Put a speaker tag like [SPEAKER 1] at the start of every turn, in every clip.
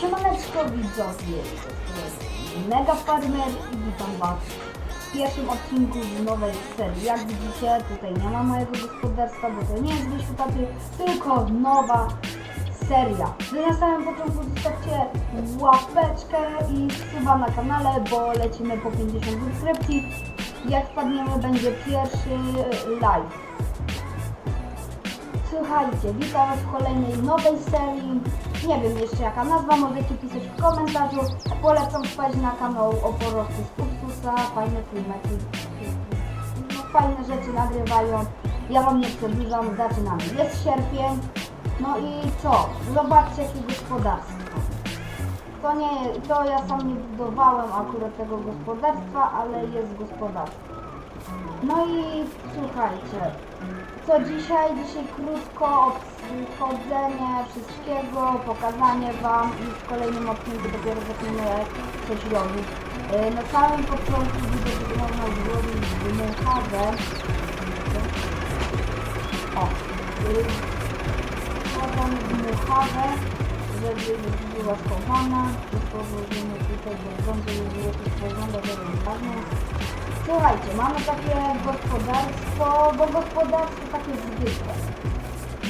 [SPEAKER 1] Siemaneczko widzowie, to jest Mega Farmer i witam was w pierwszym odcinku z nowej serii. Jak widzicie, tutaj nie ma mojego gospodarstwa, bo to nie jest wyświetlaty, tylko nowa seria. Wy na samym początku zostawcie łapeczkę i suba na kanale, bo lecimy po 50 subskrypcji. Jak wpadniemy, będzie pierwszy live. Słuchajcie, witam Was w kolejnej nowej serii. Nie wiem jeszcze jaka nazwa, możecie pisać w komentarzu. Polecam wpaść na kanał Oporowcy z Ursusa. Fajne filmiki. No, fajne rzeczy nagrywają. Ja Wam nie przedłużam, zaczynamy. Jest sierpień. No i co? Zobaczcie jakie gospodarstwo. To nie, to ja sam nie budowałem akurat tego gospodarstwa, ale jest gospodarstwo. No i słuchajcie, co dzisiaj? Dzisiaj krótko obchodzenie wszystkiego, pokazanie Wam i w kolejnym odcinku dopiero zaczniemy coś robić. Yy, Na samym początku widzę, że można zrobić dmuchawę. O, wkładamy dmuchawę, żeby była schowana. Wytworzymy tutaj do gruntu, żeby jakoś wygląda, to jest. Słuchajcie, mamy takie gospodarstwo, bo gospodarstwo takie zwykłe.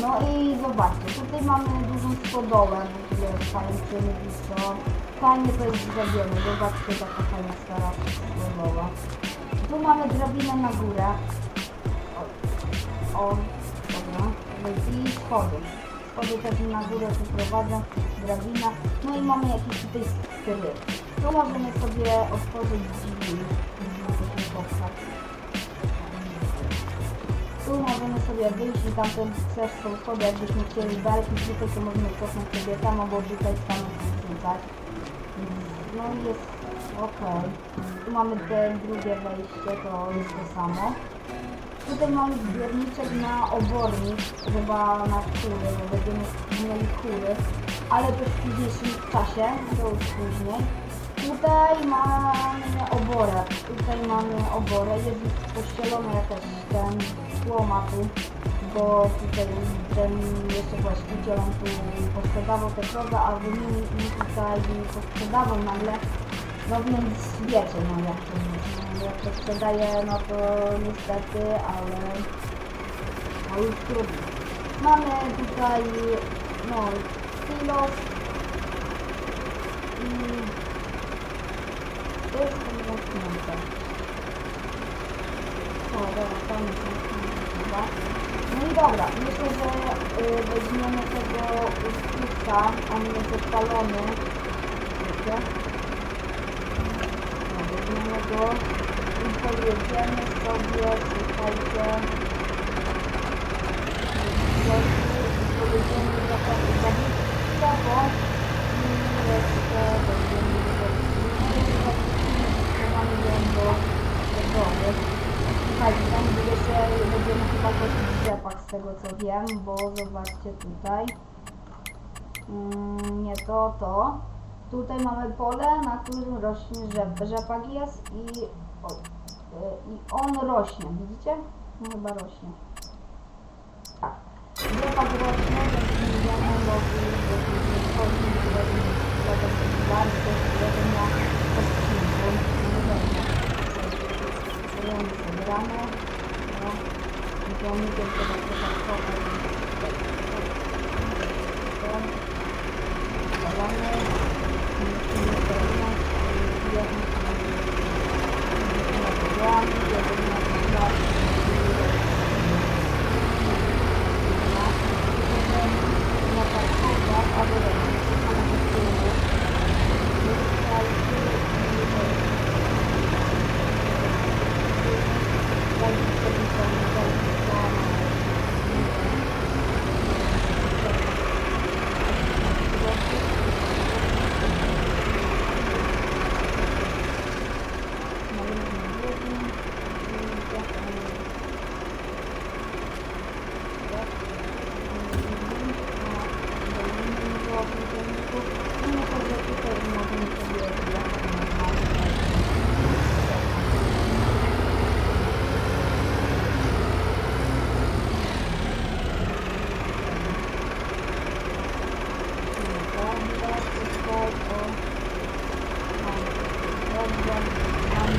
[SPEAKER 1] No i zobaczcie, tutaj mamy dużą stodołę, w ogóle pajęczyny widzą. Fajnie to jest zrobione, zobaczcie taka fajna stara stodoła. Tu mamy drabinę na górę. O, o dobra, i schody. Schody też na górę tu prowadzą, drabina. No i mamy jakiś tutaj skryt. Tu możemy sobie otworzyć drzwi. Tu możemy sobie wyjść i też są schody, jakbyśmy chcieli belki tutaj, to możemy cofnąć sobie tam, albo tutaj stanąć tutaj. No i jest ok. Tu mamy te drugie wejście, to jest to samo. Tutaj mamy zbiorniczek na obornik, chyba na kury, bo będziemy mieli kury, ale to w późniejszym czasie, to już później. Tutaj mamy oborę, tutaj mamy oborę, jest już pościelony jakaś ten słoma tu, bo tutaj ten jeszcze właściciel on tu posprzedawał te krowy, a w nim mi tutaj posprzedawał nagle, no więc wiecie no jak to jest, no, jak to sprzedaje, no to niestety, ale no już trudno. Mamy tutaj no silos No i dobra, myślę, że y, weźmiemy tego ustusa, on jest odpalony. Wiecie? No, weźmiemy go i pojedziemy sobie, słuchajcie. Pojedziemy za prawo i jeszcze będziemy schowany do domu. Słuchajcie, tam będzie się, będziemy chyba kosić rzepak z tego co wiem, bo zobaczcie tutaj. Mm, nie to, to. Tutaj mamy pole, na którym rośnie rzep. Rzepak jest i, o, y, i on rośnie, widzicie? Chyba rośnie. Tak. Rzepak rośnie, więc będziemy mogli będziemy wchodzić do tego gospodarstwa, którego na odcinku. No dobra. Zielony zebrane. No. I to mi tylko tak dodatkowo. Zalane. Musimy zrobić. Jeden na programy, jeden na programy. Na parkowach, a do ręki. Zamykamy.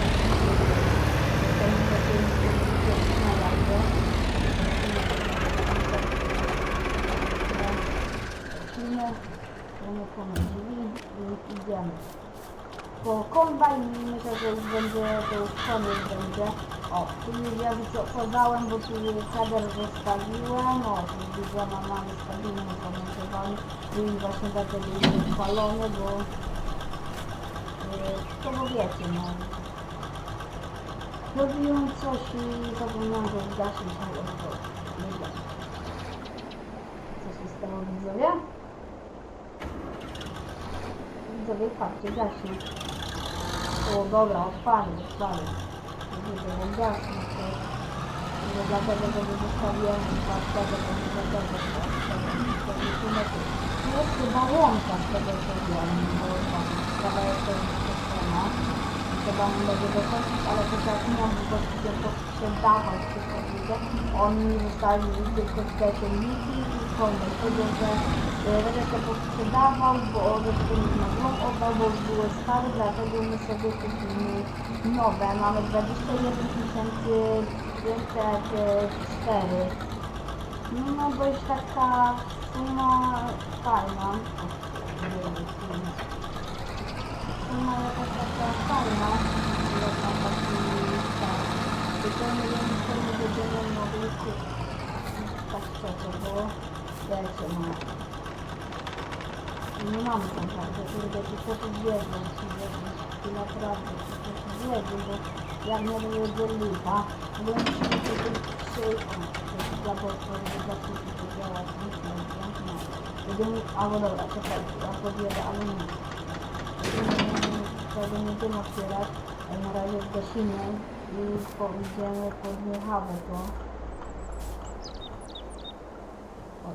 [SPEAKER 1] Drzwi i idziemy. Po kombajn myślę, że już będzie, to już koniec będzie. O, tu już ja wycofowałem, bo tu kader zostawiłem. O, tu widzę, mamy stabilnie zamontowany. I właśnie dlatego jest chwalony, bo yy, to bo wiecie, no. Robiłem coś i zapomniałem go zgasić, ale to nie wiem. Co się stało widzowie? Widzowie, patrzcie, gaśnie. O, dobra, odpalił, odpalił. Widzę, że gaśnie. to- to Dlatego, że go zostawiłem dlatego, że nie to jest chyba łąka z tego, co wiem, bo kawałek to jest. Trzeba mu dokończyć, ale to tak nie mam prostu się posprzedawać wszystko widzę. Oni mi zostawili tylko te ciągniki i koniec. Powiedział, że e, będę to posprzedawał, bo to nie na złom oddał, bo już były stare, dlatego my sobie kupimy nowe. Mamy 21 504. No, no bo jest taka suma fajna. Tam. Tylko nie. Nie mamy kontaktu, kurde, ci co tu zwiedzą, ci wiedzą, ci naprawdę, ci co tu zwiedzą, bo jak nie będzie lipa, bo musimy tu przyjść, o, to jest dla Boga, żeby zacząć to działać, nic nie wiem, no. Jedynie, albo dobra, czekajcie, ja podjedę, ale nie. Tego nie będziemy otwierać, ale na razie zgasimy i pójdziemy pod Michałę, to. O.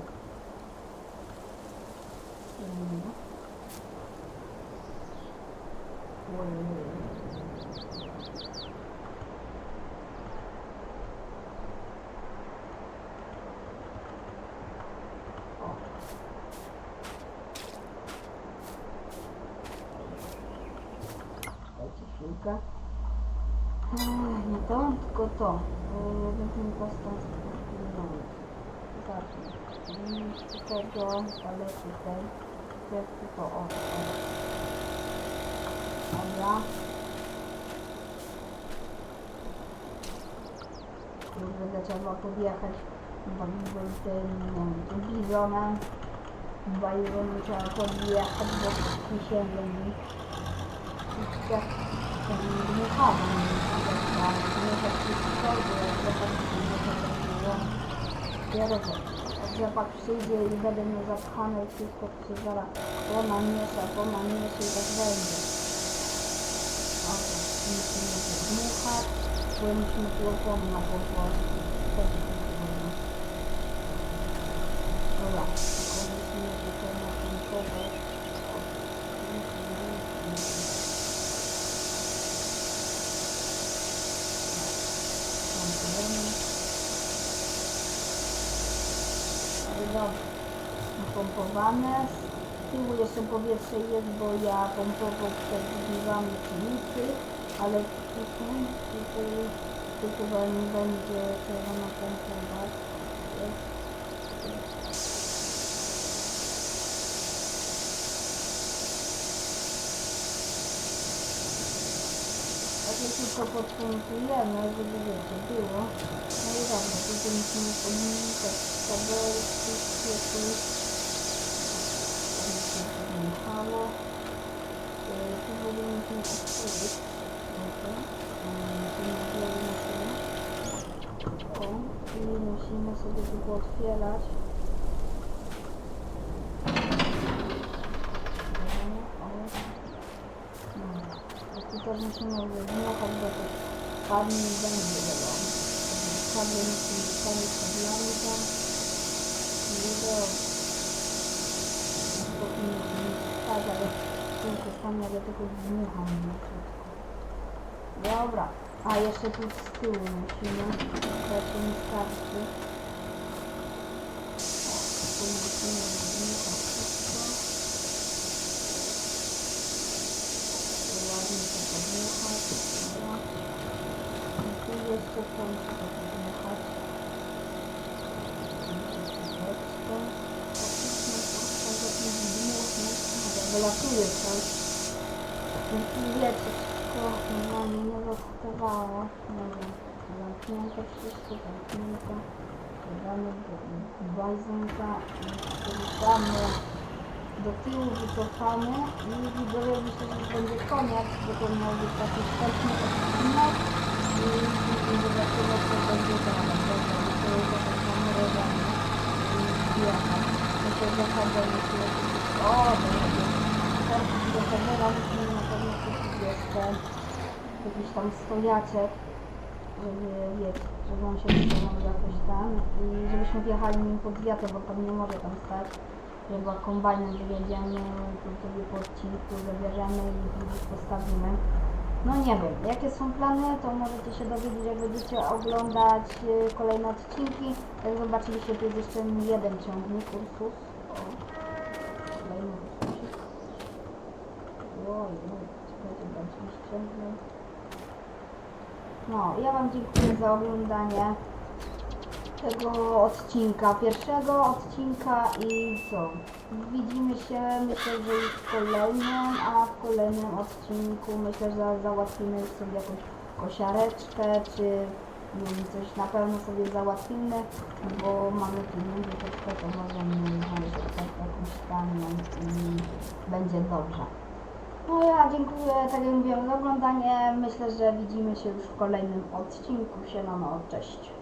[SPEAKER 1] Mm. Ech, Nie to, tylko to. Więc mi postać Zacznę. Z tego palety tej. To o. o. Dobra. Już będę trzeba podjechać. Chyba bym tym, nie wiem, bizonem. Trzeba podjechać, bo ten dmuchawą nie tak wszystko, bo rzepak przyjdzie, to tak było. Dopiero że jak rzepak przyjdzie i będę miał zapchane wszystko, to się zaraz ponamiesza, ponamiesza i tak będzie. Oto, musimy to dmuchać, bo musimy tu opony na podłożu. Wtedy to się robi. Dobra, tylko musimy tutaj napunkować. O, Montujemy. Ale dobrze. Napompowane. Z tyłu jeszcze powietrze jest, bo ja pompował przed drzwiami pszenicy, ale tutaj, tutaj, tu chyba nie będzie trzeba napompować. Jest. Takie tylko podpompujemy, żeby wiecie, było. No i dobra, tutaj musimy podmienić świetły. Tam się podmieniało. Yy, Tu w ogóle musimy na chwilę. O, i musimy sobie tu otwierać. O, Dobra. I musimy wyjechać do tych padnie i będzie wiadomo. Kable musimy zostawić kablami tam. I do... Spokojnie musimy tak, ale tylko tam ja tylko dmucham na środku. Dobra. A jeszcze tu z tyłu musimy. To nie starczy. O, tu musimy dmuchać wszystko. ładnie to podmuchać. Dobra. I tu jeszcze to muszę to podmuchać. Troszeczkę. Faktycznie to tak jak wylatuje coś. I wiecie, wszystko no, mnie. Nie wiem, zamknięte wszystko, zamknięte. Dodamy do bajzonka wrzucamy do tyłu, wycofamy i widzowie myślę, że będzie koniec, bo to miał być taki wstępny odcinek jakiś tam stojaczek, żeby wiecie, żeby on się trzymał jakoś tam i żebyśmy wjechali nim pod wiatr, bo tam nie może tam stać. Chyba kombajnem wyjedziemy, tu sobie po odcinku zabierzemy i postawimy. No nie wiem, jakie są plany, to możecie się dowiedzieć, jak będziecie oglądać y, kolejne odcinki. Jak zobaczyliście, tu jest jeszcze jeden ciągnik, Ursus. O, kolejny ściągnę. No, ja Wam dziękuję za oglądanie tego odcinka, pierwszego odcinka i co? Widzimy się myślę, że już w kolejnym, a w kolejnym odcinku myślę, że załatwimy sobie jakąś kosiareczkę, czy nie wiem, coś na pewno sobie załatwimy, bo mamy pieniądze troszkę, to możemy znaleźć jakąś tanią i będzie dobrze. No ja dziękuję, tak jak mówiłem, za oglądanie. Myślę, że widzimy się już w kolejnym odcinku. Siemano, cześć.